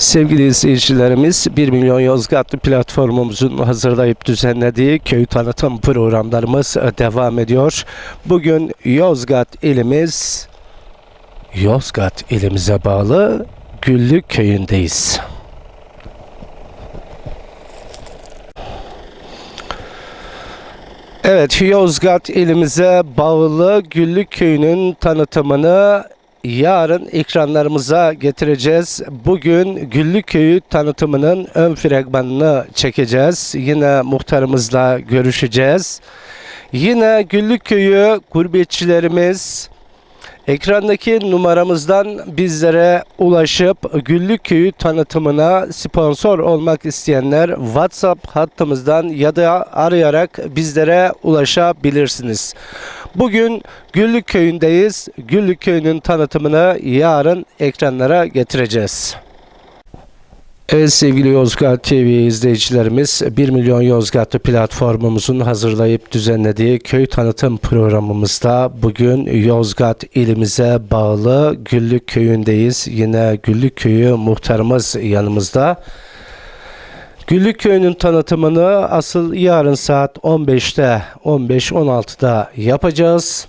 Sevgili izleyicilerimiz 1 milyon Yozgatlı platformumuzun hazırlayıp düzenlediği köy tanıtım programlarımız devam ediyor. Bugün Yozgat ilimiz Yozgat ilimize bağlı Güllük köyündeyiz. Evet, Yozgat ilimize bağlı Güllük Köyü'nün tanıtımını yarın ekranlarımıza getireceğiz. Bugün Güllük Köyü tanıtımının ön fragmanını çekeceğiz. Yine muhtarımızla görüşeceğiz. Yine Güllük Köyü gurbetçilerimiz Ekrandaki numaramızdan bizlere ulaşıp Güllük Köyü tanıtımına sponsor olmak isteyenler WhatsApp hattımızdan ya da arayarak bizlere ulaşabilirsiniz. Bugün Güllük Köyü'ndeyiz. Güllük Köyü'nün tanıtımını yarın ekranlara getireceğiz. Evet sevgili Yozgat TV izleyicilerimiz 1 milyon Yozgatlı platformumuzun hazırlayıp düzenlediği köy tanıtım programımızda bugün Yozgat ilimize bağlı Güllük köyündeyiz. Yine Güllük köyü muhtarımız yanımızda. Güllük köyünün tanıtımını asıl yarın saat 15'te 15-16'da yapacağız.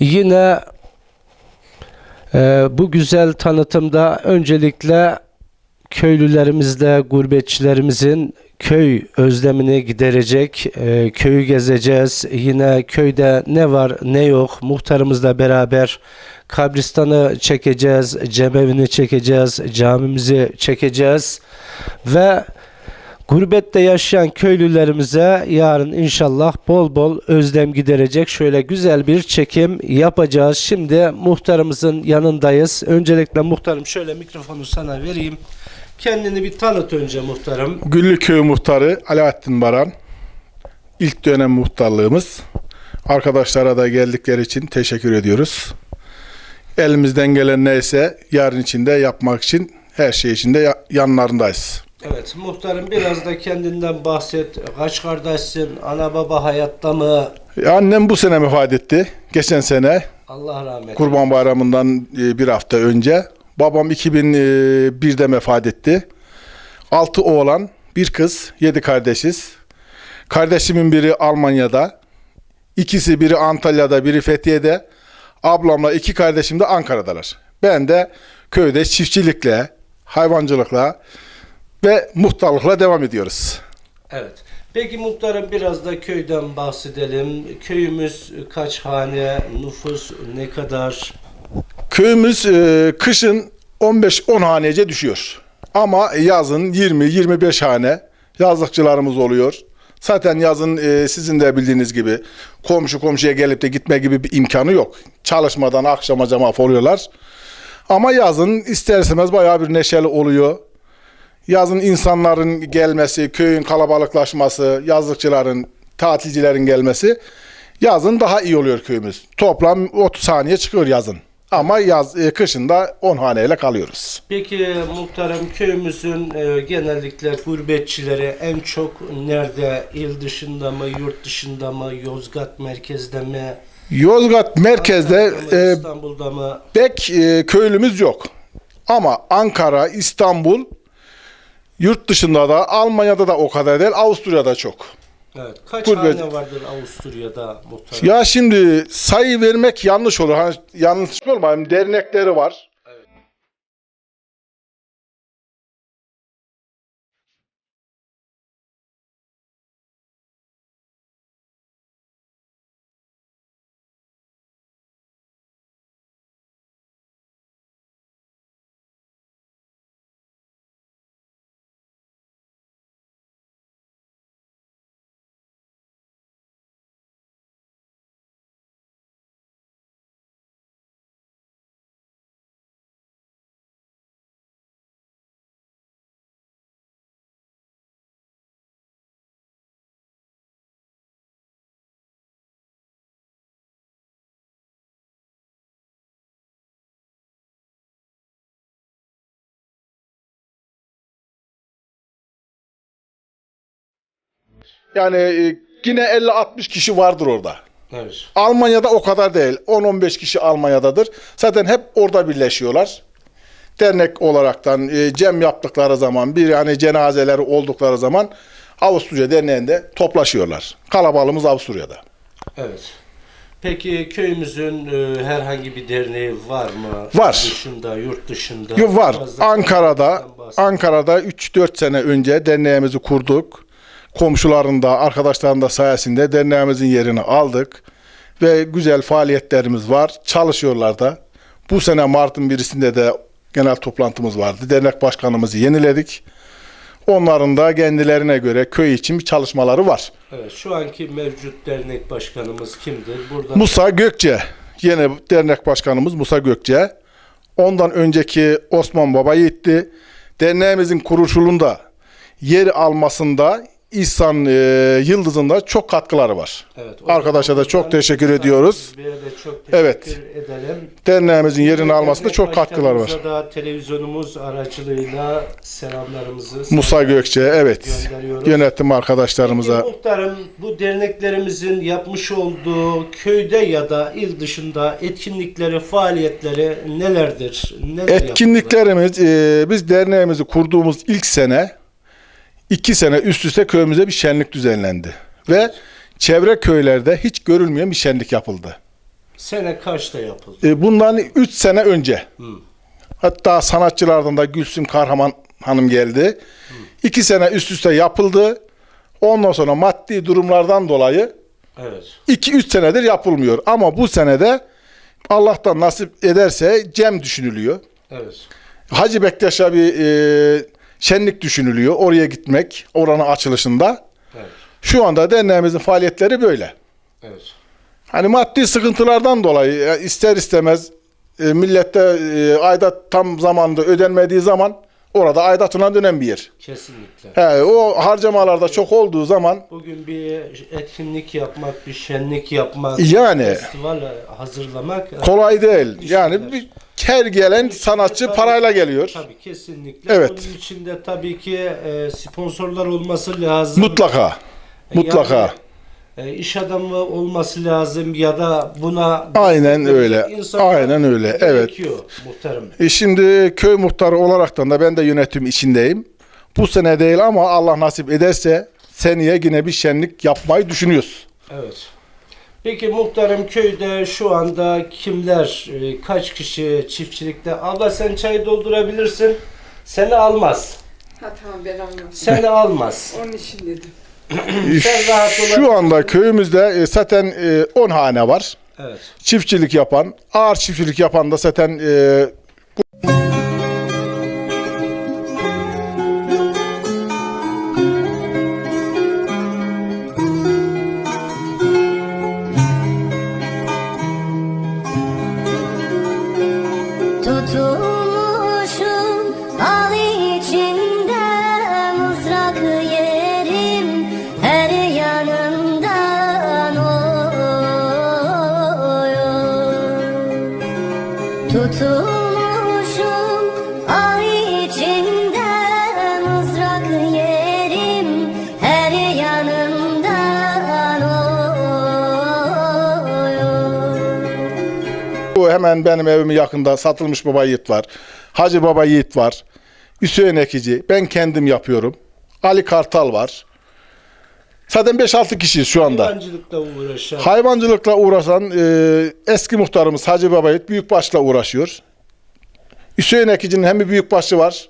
Yine e, bu güzel tanıtımda öncelikle köylülerimizle gurbetçilerimizin köy özlemini giderecek, e, köyü gezeceğiz. Yine köyde ne var ne yok muhtarımızla beraber kabristanı çekeceğiz, cemevini çekeceğiz, camimizi çekeceğiz ve Gurbette yaşayan köylülerimize yarın inşallah bol bol özlem giderecek şöyle güzel bir çekim yapacağız. Şimdi muhtarımızın yanındayız. Öncelikle muhtarım şöyle mikrofonu sana vereyim. Kendini bir tanıt önce muhtarım. Güllüköy muhtarı Alaaddin Baran. İlk dönem muhtarlığımız. Arkadaşlara da geldikleri için teşekkür ediyoruz. Elimizden gelen neyse yarın içinde yapmak için her şey içinde ya- yanlarındayız. Evet muhtarım biraz da kendinden bahset. Kaç kardeşsin? Ana baba hayatta mı? Annem bu sene vefat etti. Geçen sene Allah rahmet eylesin. Kurban Bayramı'ndan e, bir hafta önce. Babam 2001'de vefat etti. 6 oğlan, bir kız, 7 kardeşiz. Kardeşimin biri Almanya'da, ikisi biri Antalya'da, biri Fethiye'de. Ablamla iki kardeşim de Ankara'dalar. Ben de köyde çiftçilikle, hayvancılıkla ve muhtarlıkla devam ediyoruz. Evet. Peki muhtarım biraz da köyden bahsedelim. Köyümüz kaç hane, nüfus ne kadar? Köyümüz e, kışın 15-10 hanece düşüyor. Ama yazın 20-25 hane yazlıkçılarımız oluyor. Zaten yazın e, sizin de bildiğiniz gibi komşu komşuya gelip de gitme gibi bir imkanı yok. Çalışmadan akşama camaf oluyorlar. Ama yazın isterseniz bayağı bir neşeli oluyor. Yazın insanların gelmesi, köyün kalabalıklaşması, yazlıkçıların, tatilcilerin gelmesi yazın daha iyi oluyor köyümüz. Toplam 30 saniye çıkıyor yazın. Ama yaz e, kışın da 10 haneyle kalıyoruz. Peki muhtarım köyümüzün e, genellikle gurbetçileri en çok nerede? İl dışında mı, yurt dışında mı, Yozgat merkezde mi? Yozgat merkezde Ankara'da mı, e, İstanbul'da mı? pek e, köylümüz yok. Ama Ankara, İstanbul, yurt dışında da Almanya'da da o kadar değil, Avusturya'da çok. Evet. Kaç Gurbet- hane vardır Avusturya'da muhtarım? Ya şimdi sayı vermek yanlış olur. Hani yanlış olmayayım. Dernekleri var. Yani e, yine 50-60 kişi vardır orada. Evet. Almanya'da o kadar değil. 10-15 kişi Almanya'dadır. Zaten hep orada birleşiyorlar. dernek olaraktan e, cem yaptıkları zaman bir yani cenazeleri oldukları zaman Avusturya Derneği'nde toplaşıyorlar. Kalabalığımız Avusturya'da. Evet. Peki köyümüzün e, herhangi bir derneği var mı? Var. Dışında, yurt dışında. Yo, Var. Ankara'da. Ankara'da 3-4 sene önce derneğimizi kurduk. Komşuların da arkadaşların da sayesinde derneğimizin yerini aldık. Ve güzel faaliyetlerimiz var. Çalışıyorlar da. Bu sene Mart'ın birisinde de genel toplantımız vardı. Dernek başkanımızı yeniledik. Onların da kendilerine göre köy için bir çalışmaları var. Evet, şu anki mevcut dernek başkanımız kimdir? Burada Musa Gökçe. Yine dernek başkanımız Musa Gökçe. Ondan önceki Osman Baba Yiğit'ti. Derneğimizin kuruluşunda yeri almasında İhsan e, Yıldız'ın da çok katkıları var. Evet, Arkadaşa da çok teşekkür ediyoruz. Bey'e de çok teşekkür Evet. edelim. Derneğimizin yerini almasında çok katkıları var. da televizyonumuz aracılığıyla selamlarımızı Musa Gökçe evet. gönderiyoruz. Yönetim arkadaşlarımıza. Peki muhtarım bu derneklerimizin yapmış olduğu köyde ya da il dışında etkinlikleri, faaliyetleri nelerdir? Neler? Etkinliklerimiz e, biz derneğimizi kurduğumuz ilk sene iki sene üst üste köyümüze bir şenlik düzenlendi. Ve çevre köylerde hiç görülmeyen bir şenlik yapıldı. Sene kaçta yapıldı? E, bundan 3 sene önce. Hı. Hatta sanatçılardan da Gülsüm Kahraman Hanım geldi. 2 sene üst üste yapıldı. Ondan sonra maddi durumlardan dolayı Evet. 2-3 senedir yapılmıyor. Ama bu senede Allah'tan nasip ederse Cem düşünülüyor. Evet. Hacı Bektaş'a bir e, şenlik düşünülüyor. Oraya gitmek, oranın açılışında. Evet. Şu anda derneğimizin faaliyetleri böyle. Evet. Hani maddi sıkıntılardan dolayı e, ister istemez e, millette e, aidat tam zamanında ödenmediği zaman orada aidatına dönen bir yer. Kesinlikle. He, o harcamalarda çok olduğu zaman Bugün bir etkinlik yapmak, bir şenlik yapmak, Yani. festival hazırlamak kolay değil. Yani bir her gelen sanatçı parayla geliyor. Tabii kesinlikle. Evet. Bunun içinde tabii ki e, sponsorlar olması lazım. Mutlaka. Mutlaka. Yani, e, iş adamı olması lazım ya da buna Aynen öyle. Aynen öyle. Evet. muhtarım. E şimdi köy muhtarı olaraktan da ben de yönetim içindeyim. Bu sene değil ama Allah nasip ederse seneye yine bir şenlik yapmayı düşünüyoruz. Evet. Peki muhtarım köyde şu anda kimler, e, kaç kişi çiftçilikte? Abla sen çay doldurabilirsin. Seni almaz. Ha tamam ben anladım. Seni almaz. Onun için dedim. Şu anda köyümüzde e, zaten e, 10 hane var. Evet. Çiftçilik yapan, ağır çiftçilik yapan da zaten bu hemen benim evimin yakında satılmış baba yiğit var. Hacı baba yiğit var. Hüseyin Ekici. Ben kendim yapıyorum. Ali Kartal var. Zaten 5-6 kişiyiz şu anda. Hayvancılıkla uğraşan. Hayvancılıkla uğraşan e, eski muhtarımız Hacı Baba Yiğit büyükbaşla uğraşıyor. Hüseyin Ekici'nin hem bir büyükbaşı var.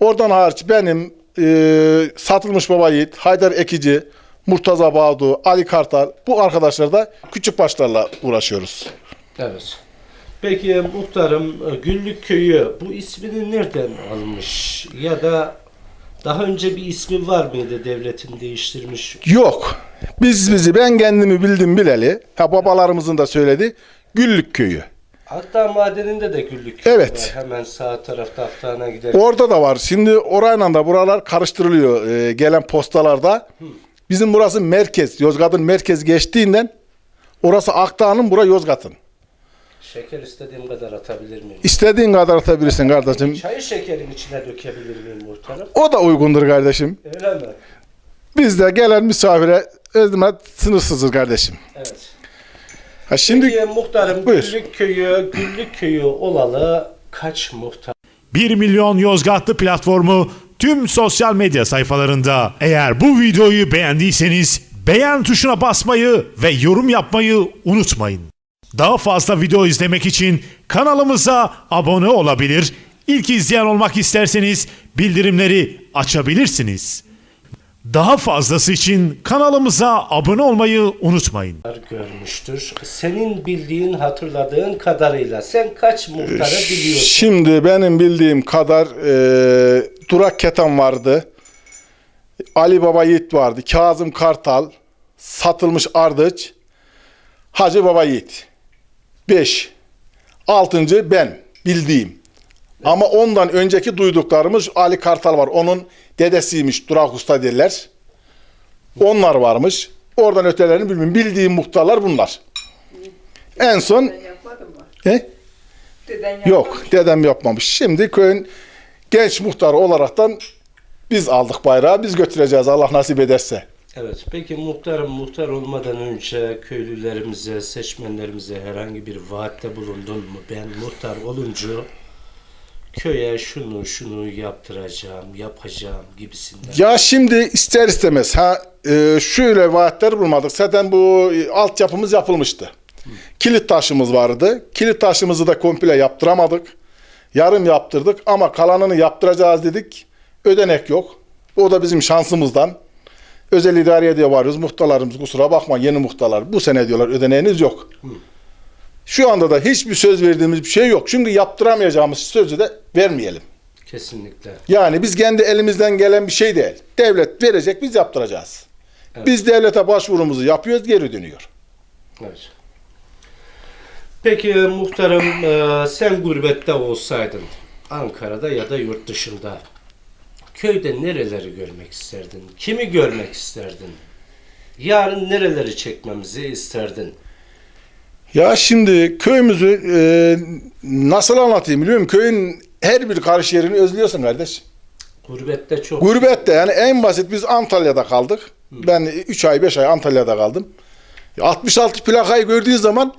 Oradan hariç benim e, satılmış baba yiğit, Haydar Ekici, Murtaza Bağdu, Ali Kartal bu arkadaşlar da küçük başlarla uğraşıyoruz. Evet. Peki muhtarım Güllük Köyü bu ismini nereden almış? Ya da daha önce bir ismi var mıydı devletin değiştirmiş? Yok. Biz bizi ben kendimi bildim bileli. Ha, babalarımızın da söyledi. Güllük köyü. Akdağ Madeni'nde de Güllük Köyü Evet. var. Hemen sağ tarafta Akdağ'a gider. Orada da var. Şimdi orayla da buralar karıştırılıyor e, gelen postalarda. Bizim burası merkez. Yozgat'ın merkez geçtiğinden orası Akdağ'ın bura Yozgat'ın. Şeker istediğim kadar atabilir miyim? İstediğin kadar atabilirsin kardeşim. Çayı şekerin içine dökebilir miyim muhtarım? O da uygundur kardeşim. Öyle mi? Biz de gelen misafire hizmet sınırsızdır kardeşim. Evet. Ha şimdi Peki muhtarım Buyur. Güllük Köyü, Güllük Köyü olalı kaç muhtar? 1 milyon Yozgatlı platformu tüm sosyal medya sayfalarında. Eğer bu videoyu beğendiyseniz beğen tuşuna basmayı ve yorum yapmayı unutmayın. Daha fazla video izlemek için kanalımıza abone olabilir, ilk izleyen olmak isterseniz bildirimleri açabilirsiniz. Daha fazlası için kanalımıza abone olmayı unutmayın. görmüştür. Senin bildiğin, hatırladığın kadarıyla sen kaç muhtarı biliyorsun? Şimdi benim bildiğim kadar e, Durak Ketan vardı. Ali Baba Yiğit vardı. Kazım Kartal, Satılmış Ardıç, Hacı Baba Yiğit. 5. Altıncı ben bildiğim. Ama ondan önceki duyduklarımız Ali Kartal var. Onun dedesiymiş Durak Usta derler. Onlar varmış. Oradan ötelerini bilmiyorum. Bildiğim muhtarlar bunlar. En son he? Deden. Yok dedem yapmamış. Şimdi köyün genç muhtarı olaraktan biz aldık bayrağı biz götüreceğiz Allah nasip ederse. Evet. Peki muhtarım muhtar olmadan önce köylülerimize, seçmenlerimize herhangi bir vaatte bulundun mu? Ben muhtar olunca köye şunu şunu yaptıracağım, yapacağım gibisinden. Ya şimdi ister istemez ha e, şöyle vaatler bulmadık. Zaten bu e, altyapımız yapılmıştı. Kilit taşımız vardı. Kilit taşımızı da komple yaptıramadık. Yarım yaptırdık ama kalanını yaptıracağız dedik. Ödenek yok. O da bizim şansımızdan. Özel idareye diye varıyoruz. Muhtarlarımız kusura bakma yeni muhtarlar. Bu sene diyorlar ödeneğiniz yok. Şu anda da hiçbir söz verdiğimiz bir şey yok. Çünkü yaptıramayacağımız sözü de vermeyelim. Kesinlikle. Yani biz kendi elimizden gelen bir şey değil. Devlet verecek biz yaptıracağız. Biz devlete başvurumuzu yapıyoruz geri dönüyor. Evet. Peki muhtarım e, sen gurbette olsaydın Ankara'da ya da yurt dışında köyde nereleri görmek isterdin? Kimi görmek isterdin? Yarın nereleri çekmemizi isterdin? Ya şimdi köyümüzü e, nasıl anlatayım biliyor musun? Köyün her bir karış yerini özlüyorsun kardeş. Gurbette çok Gurbette yani en basit biz Antalya'da kaldık. Ben 3 ay 5 ay Antalya'da kaldım. Ya 66 plakayı gördüğün zaman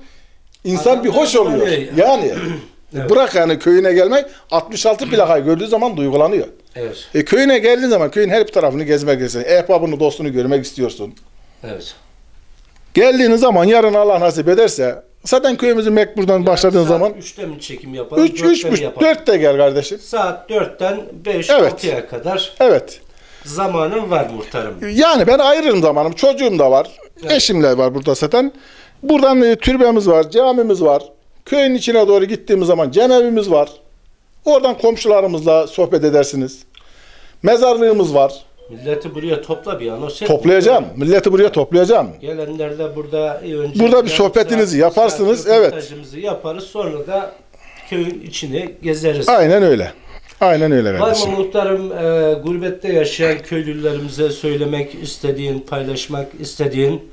insan Adam bir hoş oluyor. Yani bırak yani köyüne gelmek 66 plakayı gördüğü zaman duygulanıyor. Evet. E, köyüne geldiğin zaman köyün her bir tarafını gezmek istiyorsun. Ehbabını, dostunu görmek istiyorsun. Evet. Geldiğiniz zaman yarın Allah nasip ederse zaten köyümüzün Mekbur'dan başladığın Saat zaman üçte mi çekim yapalım? 3 3 dörtte mi yapalım? 4 de gel kardeşim. Saat 4'ten 5 Evet. 6'ya kadar Evet. zamanın var muhtarım. Yani ben ayırırım zamanım. Çocuğum da var. Eşimle var burada zaten. Buradan e, türbemiz var, camimiz var. Köyün içine doğru gittiğimiz zaman cemevimiz var. Oradan komşularımızla sohbet edersiniz. Mezarlığımız var. Milleti buraya topla bir anons et. Toplayacağım. Milleti buraya toplayacağım. Gelenler de burada önce Burada bir sohbetinizi yaparsınız, evet. yaparız. Sonra da köyün içini gezeriz. Aynen öyle. Aynen öyle Var kardeşim. mı muhtarım e, gurbette yaşayan köylülerimize söylemek istediğin, paylaşmak istediğin?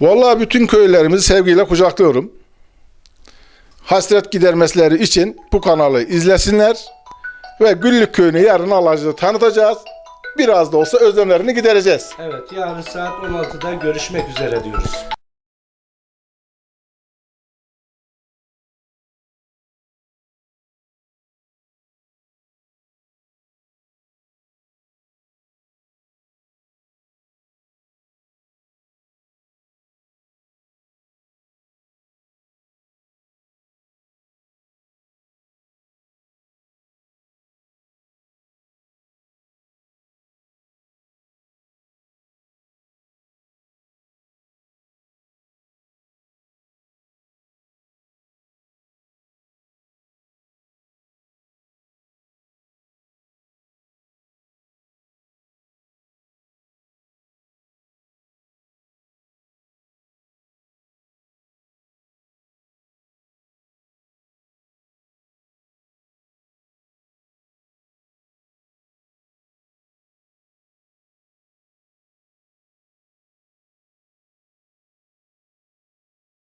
Vallahi bütün köylerimizi sevgiyle kucaklıyorum. Hasret gidermesleri için bu kanalı izlesinler ve Güllük Köyü'nü yarın Allah'ı tanıtacağız. Biraz da olsa özlemlerini gidereceğiz. Evet yarın saat 16'da görüşmek üzere diyoruz.